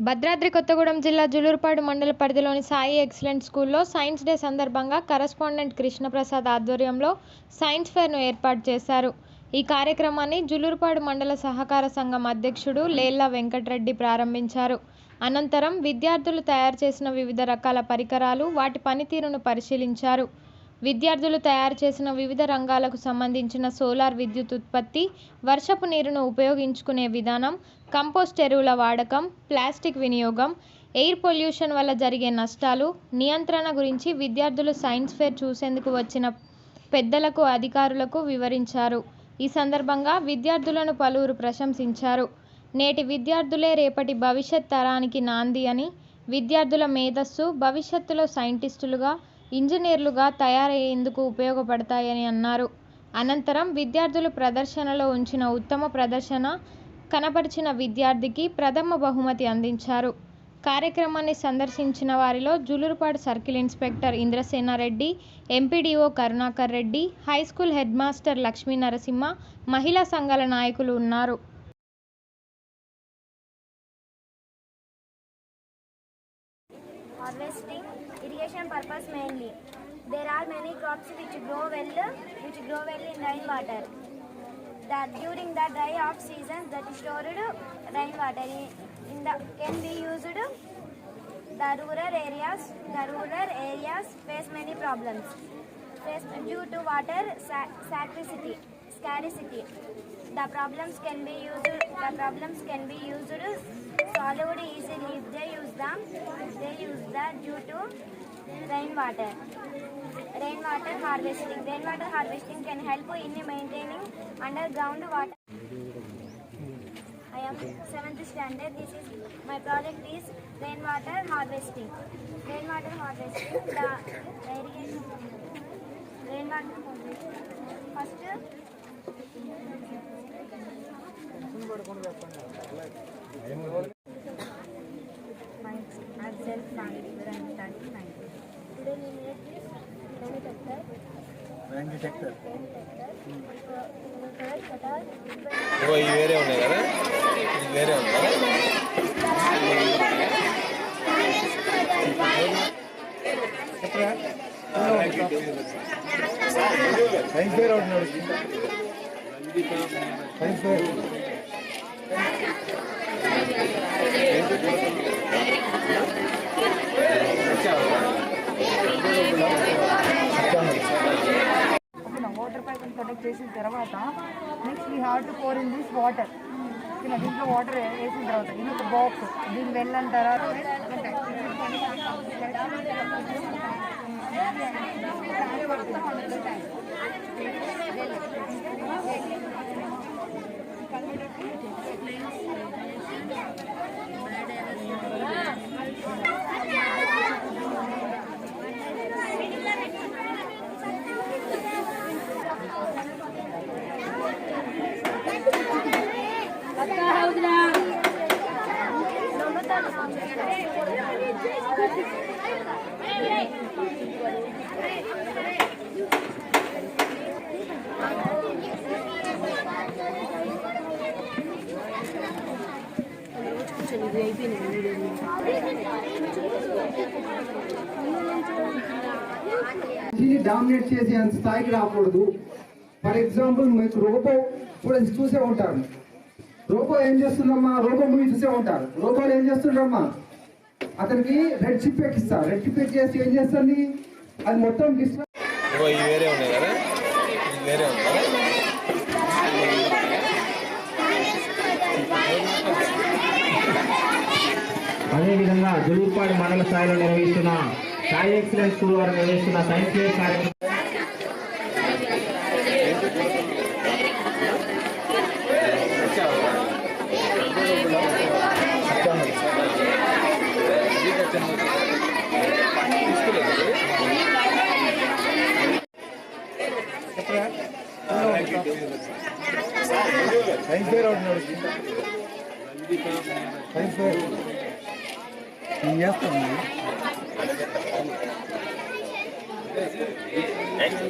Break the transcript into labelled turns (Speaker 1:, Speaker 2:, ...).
Speaker 1: భద్రాద్రి కొత్తగూడెం జిల్లా జులూరుపాడు మండల పరిధిలోని సాయి ఎక్సలెంట్ స్కూల్లో సైన్స్ డే సందర్భంగా కరస్పాండెంట్ కృష్ణప్రసాద్ ఆధ్వర్యంలో సైన్స్ ఫెయిర్ను ఏర్పాటు చేశారు. ఈ కార్యక్రమాన్ని జులూరుపాడు మండల సహకార సంఘం అధ్యక్షుడు లేల్లా వెంకటరెడ్డి ప్రారంభించారు. అనంతరం విద్యార్థులు తయారు చేసిన వివిధ రకాల పరికరాలు వాటి పనితీరును పరిశీలించారు. విద్యార్థులు తయారు చేసిన వివిధ రంగాలకు సంబంధించిన సోలార్ విద్యుత్ ఉత్పత్తి వర్షపు నీరును ఉపయోగించుకునే విధానం కంపోస్ట్ ఎరువుల వాడకం ప్లాస్టిక్ వినియోగం ఎయిర్ పొల్యూషన్ వల్ల జరిగే నష్టాలు నియంత్రణ గురించి విద్యార్థులు సైన్స్ ఫేర్ చూసేందుకు వచ్చిన పెద్దలకు అధికారులకు వివరించారు. ఈ సందర్భంగా విద్యార్థులను పలువురు ప్రశంసించారు. నేటి విద్యార్థులే రేపటి భవిష్యత్ తరానికి నాంది అని విద్యార్థుల మేధస్సు భవిష్యత్తులో సైంటిస్టులుగా ఇంజనీర్లుగా తయారయ్యేందుకు ఉపయోగపడతాయని అన్నారు. అనంతరం విద్యార్థులు ప్రదర్శనలో ఉంచిన ఉత్తమ ప్రదర్శన కనపరిచిన విద్యార్థికి ప్రథమ బహుమతి అందించారు. కార్యక్రమాన్ని సందర్శించిన వారిలో Julurupadu circle inspector Indrasena Reddy MPDO Karunakar Reddy high school headmaster Lakshmi Narasimha మహిళా సంఘాల నాయకులు ఉన్నారు.
Speaker 2: Irrigation purpose mainly there are many crops which grow well which grow well in rainwater that during the dry off season that stored rainwater in, in the can be used the rural areas the rural areas face many problems face due to water scarcity scarcity the problems can be used the problems can be used solved easily if they use them they use that due to rain water rainwater harvesting rainwater harvesting can help in maintaining underground water I am 7th standard. This is my project is rainwater harvesting. Rainwater harvesting. The irrigation. Rainwater harvesting. First. Myself, Nagari, I am studying. Today we made this detector. detector. Uh,
Speaker 3: వేరే ఉన్నాయి కదా ఇది వేరే ఉంది కదా
Speaker 4: science fair అవుతున్నాడు science fair
Speaker 5: water pipe protect చేసిన తర్వాత next we have to pour in this water ఇలా దీంట్లో వాటర్ వేసిన తర్వాత ఇది ఒక బాక్స్ దీన్ని వెళ్ళంటారా?
Speaker 6: దీన్ని డామినేట్ చేసే అంత స్థాయికి రాకూడదు. ఫర్ ఎగ్జాంపుల్ మీకు రోబో స్టూడెంట్స్ చూసే ఉంటారు. రోబో ఏం చేస్తుందమ్మా? రోబో మూవీ చూసే ఉంటారు. రోబోలు ఏం చేస్తుండ్రమ్మా అతనికి రెడ్ చిప్ ఎక్కిస్తారు రెడ్ చిప్ ఎక్కేసి ఏం చేస్తుంది? అది మొత్తం
Speaker 3: వేరే ఉన్నాయి కదా? వేరే
Speaker 7: అదేవిధంగా మండల స్థాయిలో నిర్వహిస్తున్న సాయి ఎక్సలెన్స్ స్కూల్ వారు నిర్వహిస్తున్న సైన్స్ కార్యక్రమం
Speaker 4: సైన్స్ ఫేర్ అవుతున్నాడు సైన్స్ ఫేర్ నేను చేస్తాను